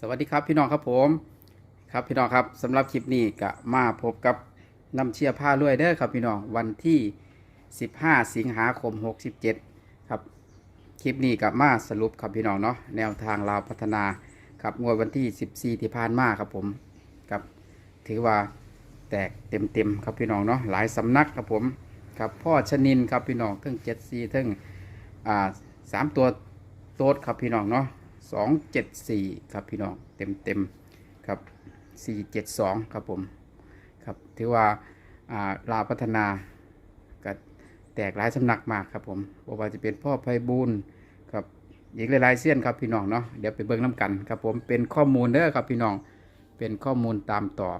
สวัสดีครับพี่น้องครับผมครับพี่น้องครับสำหรับคลิปนี้ก็มาพบกับน้ำเชียร์ผ้าลวยเด้อครับพี่น้องวันที่ 15 สิงหาคม 67 ครับคลิปนี้ก็มาสรุปครับพี่น้องเนาะแนวทางลาวพัฒนาครับงวดวันที่ 14 ที่ผ่านมาครับผมครับถือว่าแตกเต็มๆครับพี่น้องเนาะหลายสำนักครับผมครับพ่อชนินครับพี่น้องทั้ง7 4ทั้งอ่าสามตัวโต๊ดครับพี่น้องเนาะ สองเจ็ดสี่ครับพี่น้องเต็มเต็มครับสี่เจ็ดสองครับผมครับถือว่าลาพัฒนาก็แตกหลายสำนักมากครับผมบอกว่าจะเป็นพ่อไพบูลครับอีกหลายๆเส้นครับพี่น้องเนาะเดี๋ยวไปเบิ่งน้ำกันครับผมเป็นข้อมูลเด้อครับพี่น้องเป็นข้อมูลตามต่อ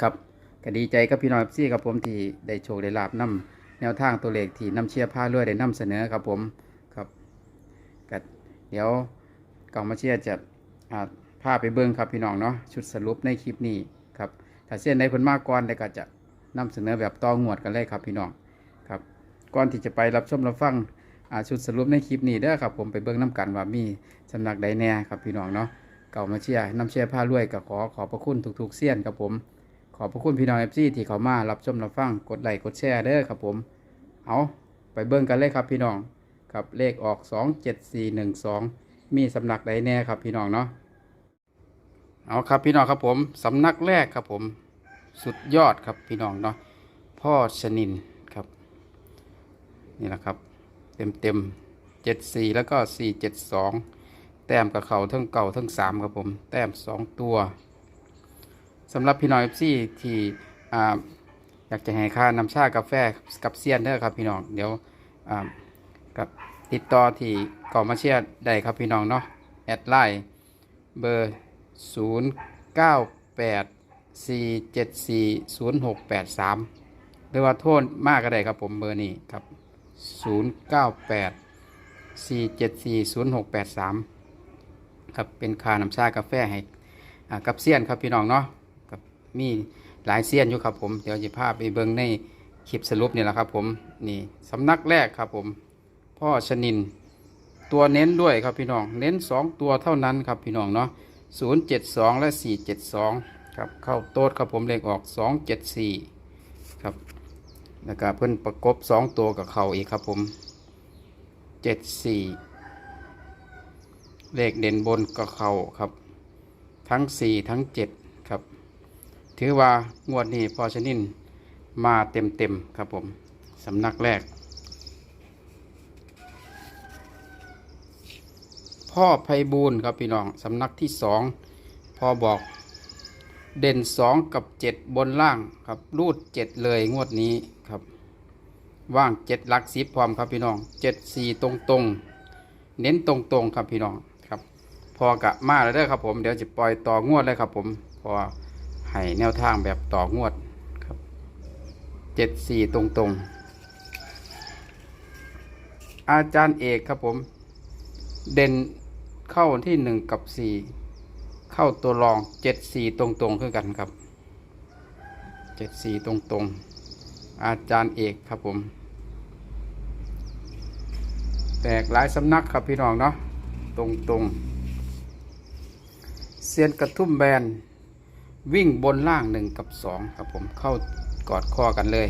ครับก็ดีใจกับพี่น้องซี่ครับผมที่ได้โชคได้ลาบนํแนวทางตัวเลขที่น้ำเชียร์ผ้าลวยได้นำเสนอครับผมครับก็เดี๋ยว กองมาเชียจะพาไปเบิ้งครับพี่น้องเนาะชุดสรุปในคลิปนี้ครับถ้าเส้นใดผลมากก่อนเดี๋ยวก็จะนำเสนอแบบต่องวดกันเลยครับพี่น้องครับก่อนที่จะไปรับชมรับฟังชุดสรุปในคลิปนี้เด้อครับผมไปเบิ้งน้กันว่ามีสำนักใดแน่ครับพี่น้องเนาะเก่ามาเชียน้ำเชียผ้ารวยก็ขอขอบพระคุณทุกๆเสี้ยนครับผมขอบพระคุณพี่น้องเอฟซีที่เขามารับชมรับฟังกดไลค์กดแชร์เด้อครับผมเอาไปเบิ้งกันเลยครับพี่น้องครับเลขออก 27412 มีสำนักใดแน่ครับพี่น้องเนาะเอาครับพี่น้องครับผมสำนักแรกครับผมสุดยอดครับพี่น้องเนาะพ่อชนินครับนี่แหละครับเต็มเต็มเจ็ดสี่แล้วก็สี่เจ็ดสองแต้มกับเขาทั้งเก่าทั้งสามครับผม แต้มสองตัวสำหรับพี่น้องเอฟซีที่อ่าอยากจะให้ค่านำชากาแฟกับเซียนเด้อครับพี่น้องเดี๋ยวอ่ากับ ติดต่อที่กองมาเชียร์ได้ครับพี่น้องเนาะแอดไลน์เบอร์ 0 9 8 4 7 4 0 6 8 3 หรือว่าโทษมากก็ได้ครับผมเบอร์นี้ครับ 0 9 8 4 7 4 0 6 8 3 ครับเป็นคาน้ำชากาแฟให้กับเซียนครับพี่น้องเนาะกับมีหลายเซียนอยู่ครับผม เดี๋ยวจะพาไปเบิ่งในคลิปสรุปนี่แหละครับผมนี่สำนักแรกครับผม พ่อชนิน ตัวเน้นด้วยครับพี่น้อง เน้น 2 ตัวเท่านั้นครับพี่น้องเนาะ072 และ 472 ครับ เข้าโต๊ดครับผมเลขออก 274 ครับแล้วก็เพิ่นประกบ 2 ตัวกับเขาอีกครับผม 74 เลขเด่นบนกับเขาครับ ทั้ง 4 ทั้ง 7 ครับ ถือว่างวดนี้พ่อชนินมาเต็มๆครับผมสำนักแรก พ่อไพบูลครับพี่น้องสำนักที่สองพอบอกเด่นสองกับเจ็ดบนล่างครับรูดเจ็ดเลยงวดนี้ครับ ว่างเจ็ดหลักสิบพร้อมครับพี่น้องเจ็ดสี่ตรงตรงๆเน้นตรงตรงๆครับพี่น้องครับ พอกะมาแล้วเด้อครับผมเดี๋ยวจะปล่อยต่องวดเลยครับผมพอให้แนวทางแบบต่องวดครับเจ็ดสี่ตรงตรงๆอาจารย์เอกครับผม เด่น เข้าที่หนึ่งกับสี่เข้าตัวรองเจ็ดสี่ตรงตรงๆคือกันครับเจ็ดสี่ตรงตรงๆ อาจารย์เอกครับผม แตกหลายสำนักครับพี่น้องเนาะตรงตรงๆเซียนกระทุ่มแบนวิ่งบนล่างหนึ่งกับสองครับผมเข้ากอดข้อกันเลย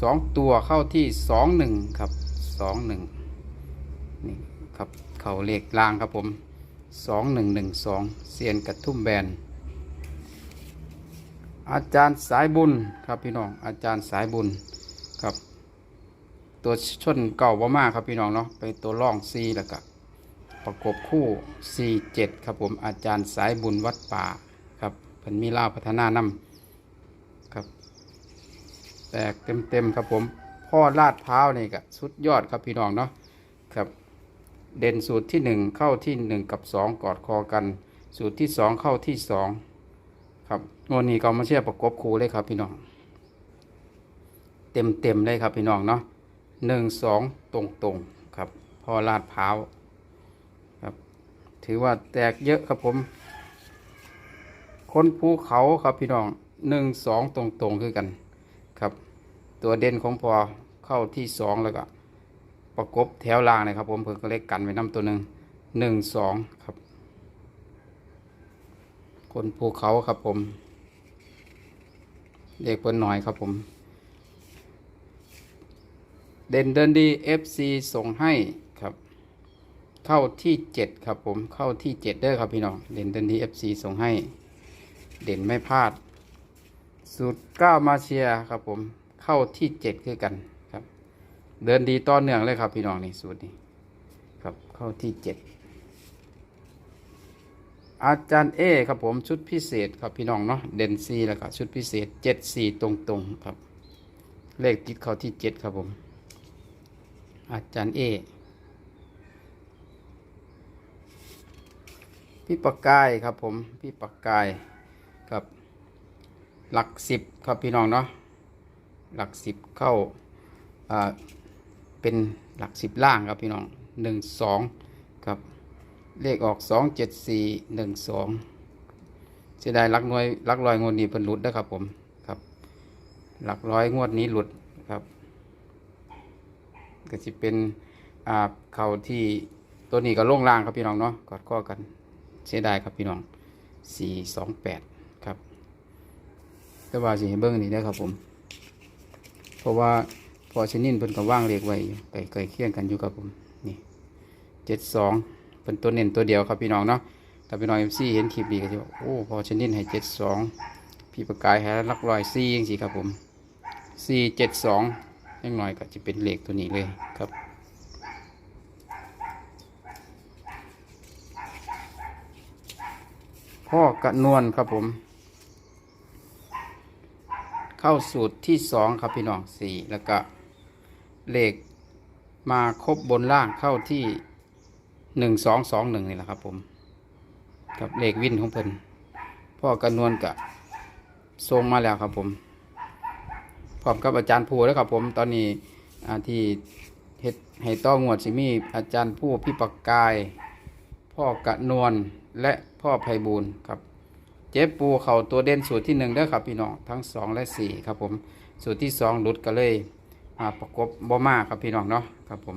สองตัวเข้าที่สองหนึ่งครับสองหนึ่งนี่ครับ เขาเลขล่างครับผมสองหนึ่งหนึ่งสองเซียนกระทุ่มแบน อาจารย์สายบุญครับพี่น้องอาจารย์สายบุญครับ ตัวชนเก่าบ่มากครับพี่น้องเนาะไปตัวร่องซีแล้วก็ประกบคู่ 47 ครับผมอาจารย์สายบุญวัดป่าครับเพิ่นมีล่าพัฒนานำครับ แตกเต็มๆครับผมพ่อลาดพร้าวนี่ก็สุดยอดครับพี่น้องเนาะครับ เด่นสูตรที่หนึ่งเข้าที่หนึ่งกับสองกอดคอกัน สูตรที่สองเข้าที่สองครับงวดนี้ก็มาเชื่อประกบคู่เลยครับพี่น้อง เต็มเต็มๆเลยครับพี่น้องเนาะหนึ่งสองตรงตรงๆครับ พอลาดพร้าวครับ ถือว่าแตกเยอะครับผม คนภูเขาครับพี่น้องหนึ่งสองตรงตรงๆคือกันครับ ตัวเด่นของพอเข้าที่สองแล้วก็ ประกบแถวล่างนะครับ ผมเพิ่งก็เล็กกันไว้น้ำตัวหนึ่งหนึ่งสองครับ คนภูเขาครับผม เด็กเพิ่นหน่อยครับผม เด่นเดินดี FC ส่งให้ครับ เข้าที่เจ็ดครับผมเข้าที่เจ็ดเด้อครับพี่น้องเด่นเดินดี FC ส่งให้ เด่นไม่พลาดสูตรก้ามาเชียครับผมเข้าที่เจ็ดคือกัน เดินดีต่อเนื่องเลยครับ พี่น้องนี่สูตรนี้ครับเข้าที่เจ็ดอาจารย์เอครับผมชุดพิเศษครับพี่น้องเนาะเด่นซีแล้วก็ชุดพิเศษเจ็ดสี่ตรงๆครับ เลขติดเข้าที่เจ็ดครับผม อาจารย์เอพี่ปากกายครับผมพี่ปากกายกับ หลักสิบครับพี่น้องเนาะหลักสิบเข้าอ่า เป็นหลักสิบล่างครับพี่น้องหนึ่งสองครับเลขออกสองเจ็ดสี่หนึ่งสองเสียดายลักน่วยลักร้อยงวดนี้เพิ่นหลุดนะครับผมครับหลักร้อยงวดนี้หลุดครับ ก็จะเป็นอ่าเข่าที่ตัวนี้ก็ล่งล่างครับพี่น้องเนาะกอดข้อกันเสียดายครับพี่น้องสี่สองแปดครับแต่ว่าสิให้เบิ้งนี่นะครับผม เพราะว่า อชนินเพิ่นก็ว่างเลขไว้อยู่ไก่ไก่เคียงกันอยู่ครับผมนี่เจ็ดสองเป็นตัวเน้นตัวเดียวครับพี่น้องเนาะถ้าพี่น้องเอ็มซีเห็นคลิปดีก็จะบอกโอ้พอชนินให้เจ็ดสองพี่ประกายให้ลักลอยซี่ยังสิครับผมสี่เจ็ดสองยังหน่อยก็จะเป็นเหล็กตัวนี้เลยครับพ่อกระนวลครับผม เข้าสูตรที่สองครับพี่น้องสี่แล้วก็ เหล็กมาครบบนล่างเข้าที่หนึ่งสองสองหนึ่งนี่แหละครับผม กับเหล็กวินของเพิ่นพ่อกระนวลกับทรงมาแล้วครับผมพร้อมกับอาจารย์ผู้แล้วครับผมตอนนี้อที่เฮ็ดให้ต้องงวดสิมีอาจารย์ผู้พี่ปักกาย พ่อกะนวลและพ่อไพบูลครับ เจ๊ปูเข่าตัวเด่นสูตรที่หนึ่งเด้อครับพี่น้องทั้งสองและสี่ครับผม สูตรที่สองหลุดก็เลย ประกบบ่มาครับพี่น้องเนาะครับผม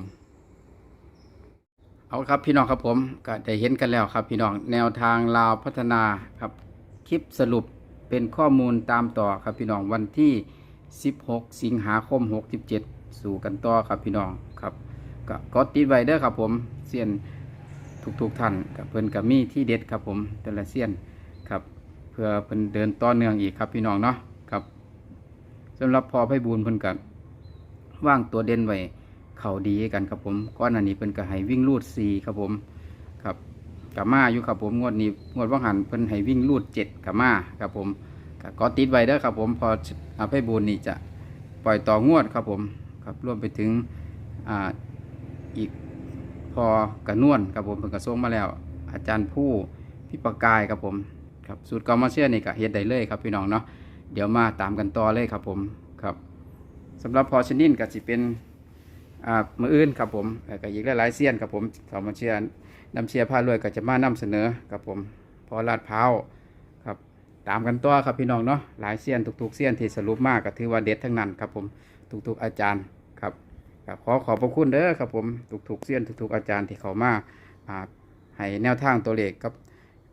เอาครับพี่น้องครับผมก็ได้เห็นกันแล้วครับพี่น้องแนวทางลาวพัฒนาครับคลิปสรุปเป็นข้อมูลตามต่อครับพี่น้องวันที่ 16 สิงหาคม 67 สู่กันต่อครับพี่น้องครับก็กดติดไว้เด้อครับผมเสียนทุกๆท่านกับเพิ่นกับมีที่เด็ดครับผมแต่ละเสียนครับเพื่อเพิ่นเดินต่อเนื่องอีกครับพี่น้องเนาะครับสำหรับพอไพบูลเพิ่นกับ ว่างตัวเด่นไว้เข่าดีกันครับผมก้อนอันนี้เพิ่นก็ให้วิ่งลูด4ครับผมครับกับมาอยู่ครับผมงวดนี้งวดว่างหันเพิ่นให้วิ่งลูด7กับมาครับผมก็ก็ติดไว้เด้อครับผมพออาภัยบูลย์นี่จะปล่อยต่องวดครับผมครับรวมไปถึงอ่าอีกพอกระนวลครับผมเป็นกระทรงมาแล้ว อาจารย์ผู้พี่ประกายครับผมครับสูตรกอมาเชียนี่ก็เฮ็ดได้เลยครับพี่น้องเนาะเดี๋ยวมาตามกันต่อเลยครับผม สำหรับพอชนินก็จะเป็นมืออื่นครับผมแล้วก็อีกหลายๆเซียนครับผมสอมาเชียนำเชียร์ผ้ารวยก็จะมานำเสนอครับผมพอลาดพร้าครับตามกันต่อครับพี่น้องเนาะหลายเซียนทุกๆเซียนที่สรุปมากก็ถือว่าเด็ดทั้งนั้นครับผมทุกๆอาจารย์ครับก็ขอขอบพระคุณเด้อครับผมทุกๆเซียนทุกๆอาจารย์ที่เขามาให้แนวทางตัวเลขกับ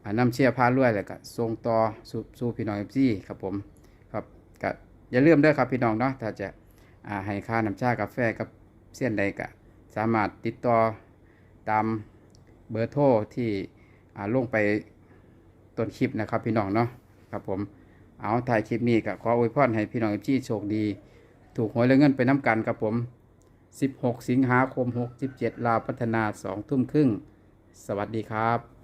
อ่านำเชียร์พาลวยแล้วก็ส่งต่อสู่พี่น้องเอฟซีครับผมครับก็อย่าลืมเด้อครับพี่น้องเนาะถ้าจะ ให้ค่าน้ำชากาแฟกับเซียนใดก็สามารถติดต่อตามเบอร์โทรที่อ่าลงไปต้นคลิปนะครับพี่น้องเนาะครับผมเอาถ่ายคลิปนี้ก็ขออวยพรให้พี่น้องที่โชคดี ถูกหวยและเงินไปน้ำกันครับผม 16 สิงหาคม 67 ลาวพัฒนา 2 ทุ่มครึ่ง สวัสดีครับ